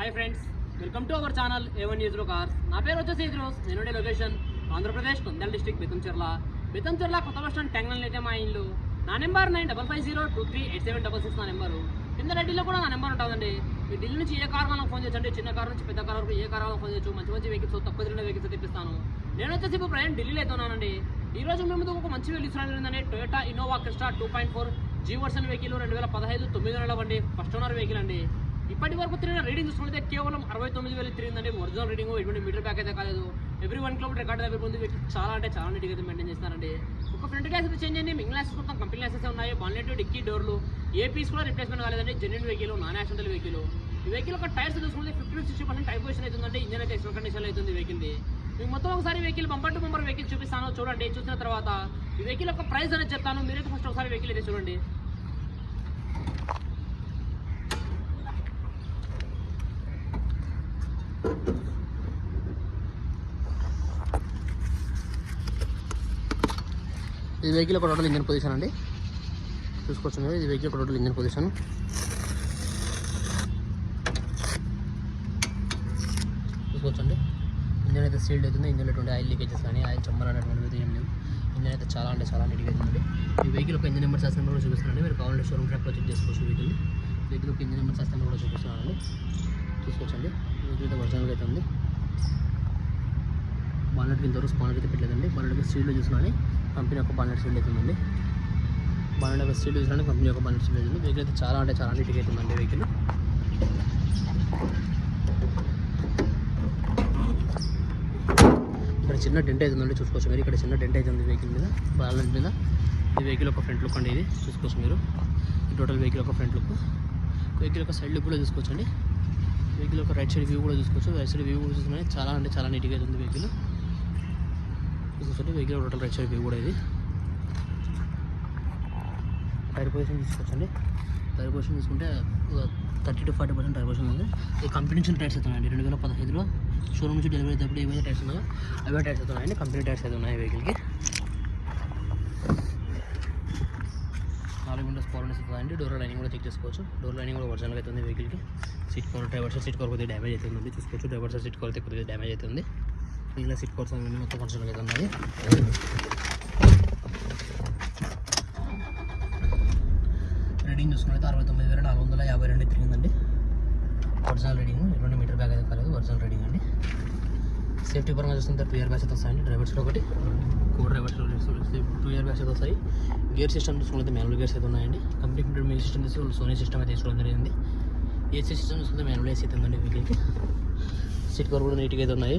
Hi friends welcome to our channel A one న్యూస్లో cars నా పేరు వచ్చేసి ఇద్రోస్ నేను లొకేషన్ ఆంధ్రప్రదేశ్ నంద్యాల డిస్టిక్ బెతంచెర్ల బెతంచెర్ల కొత్త బస్ స్టాండ్ టెంగల్ అయితే మా ఇల్లు. నా number nine double five zero two three eight seven double six నా నెంబరు కింద రెడ్డిలో కూడా నా నెంబర్ ఉంటుందండి. మీ ఢిల్లీ నుంచి ఏ కార్ వాళ్ళకి ఫోన్ చేయొచ్చండి చిన్న కార్ నుంచి పెద్ద కార్ వరకు ఏ కార్ వాళ్ళకి ఫోన్ చేయొచ్చు మంచి మంచి వెహికల్స్ తక్కువ తిరిగిన వెహికల్స్ తెప్పిస్తాను నేను వచ్చేసి ఇప్పుడు ప్రయాణం ఢిల్లీలో అయితే ఉన్నానండి. ఈ రోజు మేము ముందుకు ఒక మంచి వెహికల్ ఇస్తున్నాను Toyota Innova Crysta two point four G version vehicle రెండు వేల పదహైదు తొమ్మిది నెలల బండి ఫస్ట్ ఓనర్ వెహికల్ అండి. ఇప్పటి వరకు తిరిగిన రీడింగ్ చూసుకుంటే కేవలం అరవై తొమ్మిది వేలు తిరిగిందండి. ఒరిజినల్ రీడింగ్ ఎటువంటి మీటర్ బ్యాక్ అయితే కాలేదు. ఎవ్రీ వన్ కిలోమీటర్ రికార్డ్ దగ్గర ఉంది చాలా అంటే చాలా నీట్గా అయితే మెయింటైన్ చేస్తారండి ఒక ఫ్రంట్ గ్లాస్ అయితే చేంజ్ అయ్యింది మింగ్ గ్లాసెస్ మొత్తం కంపెనీ గ్లాసెస్ ఉన్నాయి. బాన్లెట్ డిక్కీ డోర్లు. ఏ పీస్ కూడా రిప్లేస్మెంట్ కాలేదండి. Genuine vehicle non accidental vehicle ఈ వెహికల్ ఒక టైర్స్ చూసుకుంటే fifty to sixty percent type position అవుతుందంటే ఇంజన్ అయితే ఎక్స్ట్రా కండిషన్ అవుతుంది వెహికల్ది మీకు మొత్తం ఒకసారి vehicle bumper to bumper vehicle చూపిస్తాను. చూడండి చూసిన తర్వాత ఈ వెహికల్ యొక్క ప్రైస్ అనేది చెప్తాను. మీరైతే ఫస్ట్ ఒకసారి వెహికల్ అయితే చూడండి. ఈ వెహికల్ ఒక టోటల్ ఇంజన్ పొజిషన్ అండి. చూసుకోవచ్చు మీరు ఇది వెహికల్ ఒక టోటల్ ఇంజన్ పొజిషన్ చూసుకోవచ్చండి. ఇంజన్ అయితే సీల్డ్ అవుతుంది. ఇంజన్ ఎటువంటి ఆయిల్ లీకేజెస్ కానీ ఆయిల్ చమ్మలు అనేటువంటిది ఏం లేవు. ఇంజన్ అయితే చాలా అంటే చాలా నీట్గా అవుతుందండి ఈ వెహికల్ ఒక ఇంజన్ నెంబర్ శాస్త్రం కూడా చూపిస్తున్నాండి మీరు కావాలంటే షోరూమ్ ట్రాక్లో చెక్ చేసుకోవచ్చు వెహికల్ వెహికల్ ఒక ఇంజన్ నెంబర్ శాస్త్రం కూడా చూపిస్తున్నానండి. చూసుకోవచ్చండి. వెహికల్ అయితే ఒరిజినల్గా అయితే ఉంది. బాలెట్కి ఇంతవరకు వరకు స్పానర్ అయితే పెట్టలేదండి. బానెట్ సీల్డ్ చూసినానే కంపెనీ యొక్క బాలెట్ స్టీల్ అవుతుందండి బాలెట్ యొక్క స్టీల్ చూసినానే కంపెనీ యొక్క బాలెట్ స్టీల్ అవుతుంది వెహికల్ అయితే చాలా అంటే చాలా నీట్గా అవుతుందండి వెహికల్ ఇక్కడ చిన్న డెంట్ ఉందండి చూసుకోవచ్చు మీరు. ఇక్కడ చిన్న డెంట్ ఉంది వెహికల్ మీద బాలెట్ మీద. ఈ వెహికల్ ఒక ఫ్రంట్ లుక్ అండి ఇది చూసుకోవచ్చు మీరు. ఈ టోటల్ వెహికల్ ఒక ఫ్రంట్ లుక్ వెహికల్ యొక్క సైడ్ లుక్ కూడా చూసుకోవచ్చండి. వెహికల్ యొక్క రైట్ సైడ్ వ్యూ కూడా చూసుకోవచ్చు. రైట్ సైడ్ వ్యూ కూడా చూసుకుని చాలా అంటే చాలా నీట్గా అయితే ఉంది వెహికల్ చూసుకుంటే vehicle total right side view కూడా ఇది. టైర్ పొజిషన్ తీసుకోవచ్చండి టైర్ పొజిషన్ తీసుకుంటే thirty to forty percent tyre position ఉంది. ఇది కంపెనీ నుంచి టైర్స్ అవుతున్నాయండి రెండు వేల పదహైదులో షోరూమ్ నుంచి డెలివరీ అయినప్పుడు ఏవైతే టైర్స్ ఉన్నాయో అవే టైర్స్ అవుతున్నాయండి కంపెనీ టైర్స్ అయితే ఉన్నాయి వెహికల్కి నాలుగు విండోస్ పవర్ వస్తుందండి డోర్ లైనింగ్ కూడా చెక్ చేసుకోవచ్చు. డోర్ లైనింగ్ కూడా ఒరిజినల్గా అయితే ఉంది వెహికల్కి seat cover driver seat cover కొద్దిగా డ్యామేజ్ అవుతుందండి. చూసుకోవచ్చు. డ్రైవర్ సీట్ కవర్ అయితే కొద్దిగా డ్యామేజ్ అవుతుంది. మిగిలిన సీట్ కవర్స్ అన్నీ మొత్తం కొంచెం అయితే ఉన్నాయి రీడింగ్ చూసుకున్నట్లయితే అరవై తొమ్మిది వేల నాలుగు వందల యాభై రెండు తిరిగిందండి ఒరిజినల్ రీడింగ్ ఎటువంటి మీటర్ బ్యాగ్ అయితే కాలేదు ఒరిజినల్ రీడింగ్ అండి. సేఫ్టీ పరంగా చూస్తుంటే టూ ఇయర్ బ్యాగ్స్ అయితే వస్తాయండి డ్రైవర్స్లో ఒకటి co drivers two air bags అయితే వస్తాయి. గేర్ సిస్టమ్ చూసుకుంటే మాన్యువల్ గేర్స్ అయితే ఉన్నాయండి. కంప్లీట్ మీటర్ సిస్టమ్ తీసి సోనీ సిస్టమ్ అయితే తీసుకోవడం జరిగింది. ఏసీ సిస్టమ్ చూసుకుంటే మాన్యువల్ ఏసీ అయితే ఉందండి వీటికి సీట్ కవర్ కూడా నీట్గా అయితే ఉన్నాయి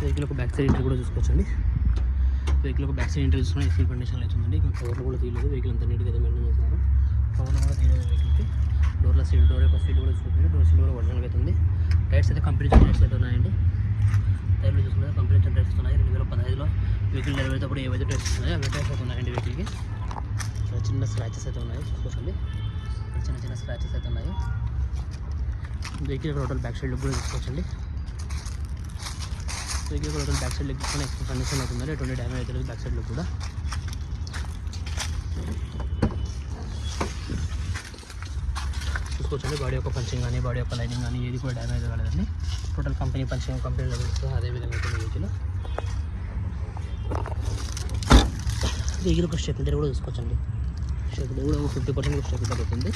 వెహికల్ ఒక బ్యాక్ సైడ్ కూడా చూసుకోవచ్చండి. వెహికల్ ఒక బ్యాక్ సైడ్ ఇంటర్ చూసుకుని ఎస్సీ కండిషన్ అవుతుందండి ఇంకా కవర్లు కూడా తీయలేదు. వెహికల్ అంతా నీట్గా అయితే మెయింటైన్ చేస్తున్నారు కవర్లు కూడా తీయలేదు వెహికల్కి డోర్ల సీట్ డోర్ యొక్క సీట్ కూడా చూసుకుంటుంది డోర్ సీట్ కూడా ఒరిజినల్గా అవుతుంది టైర్స్ అయితే కంపెనీ టైర్స్ అయితే ఉన్నాయండి. టైర్లు చూసుకుంటే కంపెనీ టైర్స్ ఉన్నాయి. రెండు వేల పదహైదులో వెహికల్ డెలివరీ ఏవైతే టైర్స్ ఉన్నాయో అవే టైర్స్ అయితే ఉన్నాయండి వెహికల్కి చాలా చిన్న స్క్రాచెస్ అయితే ఉన్నాయి. చూసుకోవచ్చండి చిన్న చిన్న స్క్రాచెస్ అయితే ఉన్నాయి. వెహికల్ టోటల్ బ్యాక్ సైడ్ కూడా చూసుకోవచ్చండి. వెహికల్ కూడా బ్యాక్ సైడ్ లెగ్ కండిషన్ అవుతుంది ఎటువంటి డ్యామేజ్ అవుతుంది బ్యాక్ సైడ్లో కూడా? చూసుకోవచ్చండి. బాడీ యొక్క పంచింగ్ కానీ బాడీ యొక్క లైనింగ్ కానీ ఏది కూడా డ్యామేజ్ కాలేదండి. Total company punching company levels అదే విధంగా ఉంటుంది వెహికల్ వెహికల్ ఒక స్టెప్ కూడా చూసుకోవచ్చండి. స్టెప్ కూడా ఒక ఫిఫ్టీ పర్సెంట్ స్టెప్ అవుతుంది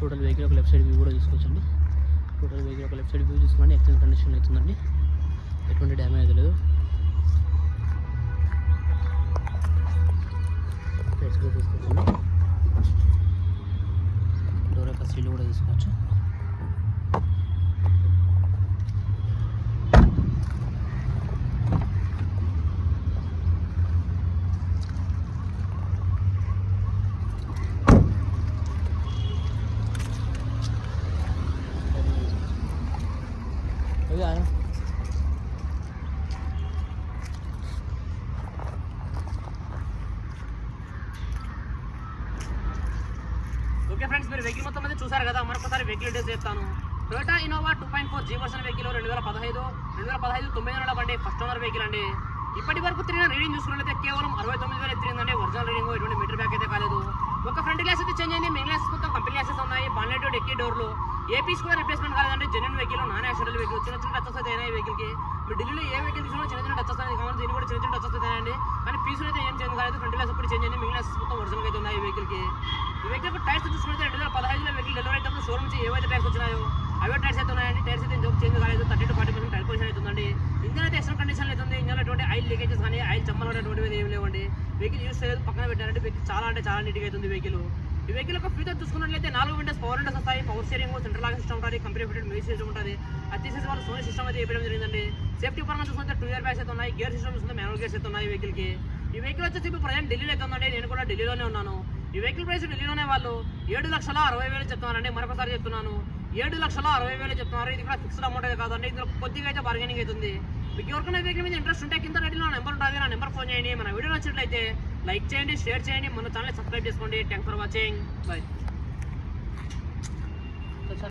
టోటల్ వెహికల్ ఒక లెఫ్ట్ సైడ్ వ్యూ కూడా చూసుకోవచ్చండి. టోటల్ వెహికల్ ఒక లెఫ్ట్ సైడ్ వ్యూ చూసుకోండి ఎక్సలెంట్ కండిషన్ అవుతుందండి. ఎటువంటి డ్యామేజ్ లేదు. ప్లేస్ తీసుకోవచ్చండి డోర్ యొక్క సీల్ కూడా తీసుకోవచ్చు అవి ఆయన ఓకే ఫ్రెండ్స్ మీరు వెహికల్ మొత్తం అయితే చూసారు కదా మరొకసారి వెహికల్ డీటెయిల్స్ చెప్తాను. Toyota Innova two point four G version vehicle రెండు వేల పదహైదు రెండు వేల పదహైదు తొమ్మిది నెలల బండి ఫస్ట్ ఓనర్ వెహికల్ అండి. ఇప్పటి వరకు తిరిగిన రీడింగ్ చూసుకున్నట్లయితే కేవలం అరవై తొమ్మిది వేలు తిరిగిందండి. ఒరిజినల్ రీడింగ్ ఎటువంటి మీటర్ బ్యాక్ అయితే కాలేదు. ఒక ఫ్రంట్ గ్లాస్ అయితే చేంజ్ అయింది. మెయిన్ గ్లాస్ మొత్తం కంపెనీ గ్లాసెస్ ఉన్నాయి. బాన్లెట్ డెక్కీ డోర్లు ఏపీస్ కూడా రిప్లేస్మెంట్ కాలేదండి. జెన్యున్ వెహికల్ నాన్ మీకు చిన్న చిన్న టచ్ వస్తాయి ఈ వెహికల్కి మీరు ఢిల్లీలో ఏ వెహికల్ తీసుకున్నా చిన్న చిన్న టచ్ వస్తాయి కావాలి దీన్ని కూడా చిన్న చిన్న టచ్ అవుతాయండి కానీ పీసులు అయితే ఏం చేయండి కాలేదు. ఫ్రంట్ గ్లాస్ ఇప్పుడు చేంజ్ అయింది. మిగిలిన మొత్తం ఒరిజినల్ అయితే ఉన్నాయి ఈ వెహికల్ ఈ వెహికల్ టైర్స్ చూసుకుంటే రెండు వేల పదహైదులో వెహికల్ డెలివరీ అయితే షోరూమ్ నుంచి ఏవైతే టైర్స్ వచ్చినాయో అవే టైర్స్ అయితే ఉన్నాయండి. టైర్స్ అయితే ఇంకొక చేంజ్ కాలేదు. Thirty to forty percent tyre position అవుతుందండి ఇంజన్ అయితే ఎక్స్ట్రా కండిషన్ అవుతుంది ఇంజన్ ఎటువంటి ఆయిల్ లీకేజెస్ కానీ ఆయిల్ చమ్మలు అనేటువంటివి ఏం లేవండి. వెహికల్ యూస్ చేయలేదు. పక్కన పెట్టారంటే వెహికల్ చాలా అంటే చాలా నీట్గా అవుతుంది వెహికల్ ఈ వెహికల్ యొక్క ఫ్యూచర్ చూసుకున్నట్లయితే నాలుగు విండోస్ పవర్ విండోస్ వస్తాయి. Power steering central lock system ఉంటుంది కంపెనీ ఫిటెడ్ మ్యూజిక్ సిస్టమ్ ఉంటుంది అది తీసేసి వాళ్ళు సోనీ సిస్టమ్ అయితే వేయడం జరిగిందండి. సేఫ్టీ పరంగా చూసుకుంటే టూ ఇయర్ బ్యాగ్స్ అయితే ఉన్నాయి గేర్ సిస్టమ్ చూసుకుంటే మ్యానువల్ గేర్స్ అయితే ఉన్నాయి వెహికల్కి ఈ వెహికల్ వచ్చేసి ఇప్పుడు ప్రజెంట్ ఢిల్లీలో అయితే ఉందండి. నేను కూడా ఢిల్లీలోనే ఉన్నాను. ఈ వెహికల్ ప్రైస్ ఢిల్లీలోనే వాళ్ళు ఏడు లక్షల అరవై వేలు చెప్తున్నారండి. మరొకసారి చెప్తున్నాను. ఏడు లక్షల అరవై వేలు చెప్తున్నారు. ఇది కూడా ఫిక్స్డ్ అమౌంట్ అయితే కాదండి. ఇందులో కొద్దిగా అయితే బార్గెనింగ్ అవుతుంది. మీకు ఎవరికైనా వెహికల్ మీద ఇంట్రెస్ట్ ఉంటే కింద రెడీలో నెంబర్ ఉంటుంది నా నెంబర్ ఫోన్ చేయండి. మన వీడియో నచ్చినట్లయితే లైక్ చేయండి షేర్ చేయండి. మన ఛానల్ సబ్స్క్రైబ్ చేసుకోండి. Thanks for watching bye